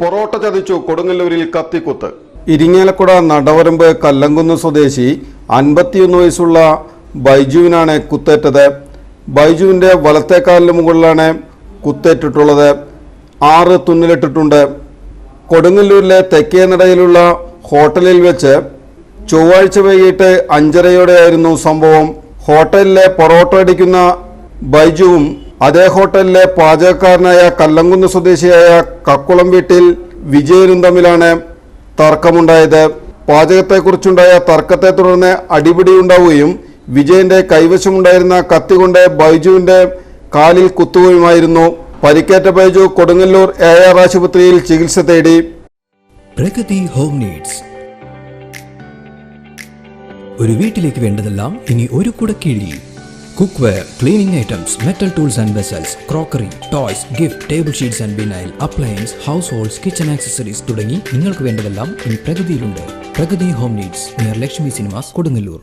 പൊറോട്ട ചതിച്ചു കൊടുങ്ങല്ലൂരിൽ കത്തിക്കുത്ത്. ഇരിങ്ങാലക്കുട നടവരമ്പ് കല്ലങ്കുന്ന് സ്വദേശി അൻപത്തിയൊന്ന് വയസ്സുള്ള ബൈജുവിനാണ് കുത്തേറ്റത്. ബൈജുവിന്റെ വലത്തേക്കാലിന് മുകളിലാണ് കുത്തേറ്റിട്ടുള്ളത്. ആറ് തുന്നലിട്ടിട്ടുണ്ട്. കൊടുങ്ങല്ലൂരിലെ തെക്കേ നടയിലുള്ള ഹോട്ടലിൽ വെച്ച് ചൊവ്വാഴ്ച വൈകിട്ട് അഞ്ചരയോടെയായിരുന്നു സംഭവം. ഹോട്ടലിലെ പൊറോട്ട അടിക്കുന്ന ബൈജുവും അതേ ഹോട്ടലിലെ പാചകക്കാരനായ കല്ലങ്കുന്ന് സ്വദേശിയായ കക്കുളം വീട്ടിൽ വിജയനും തമ്മിലാണ് തർക്കമുണ്ടായത്. പാചകത്തെക്കുറിച്ചുണ്ടായ തർക്കത്തെ തുടർന്ന് അടിപിടിയുണ്ടാവുകയും വിജയന്റെ കൈവശമുണ്ടായിരുന്ന കത്തി കൊണ്ട് ബൈജുവിന്റെ കാലിൽ കുത്തുകയുമായിരുന്നു. പരിക്കേറ്റ ബൈജു കൊടുങ്ങല്ലൂർ എ ആർ ആശുപത്രിയിൽ ചികിത്സ തേടി. Pragathi home needs. ഒരു വീട്ടിലേക്ക് വേണ്ടതെല്ലാം ഇനി ഒരു കുടക്കീഴിൽ. Cook cleaning metal tools and vessels crockery toys gift table sheets and vinyl appliance households kitchen accessories തുടങ്ങി നിങ്ങൾക്ക് വേണ്ടതെല്ലാം ഇനി പ്രഗതിയിലുണ്ട്. Pragathi home needs near Lakshmi cinemas Kodungallur.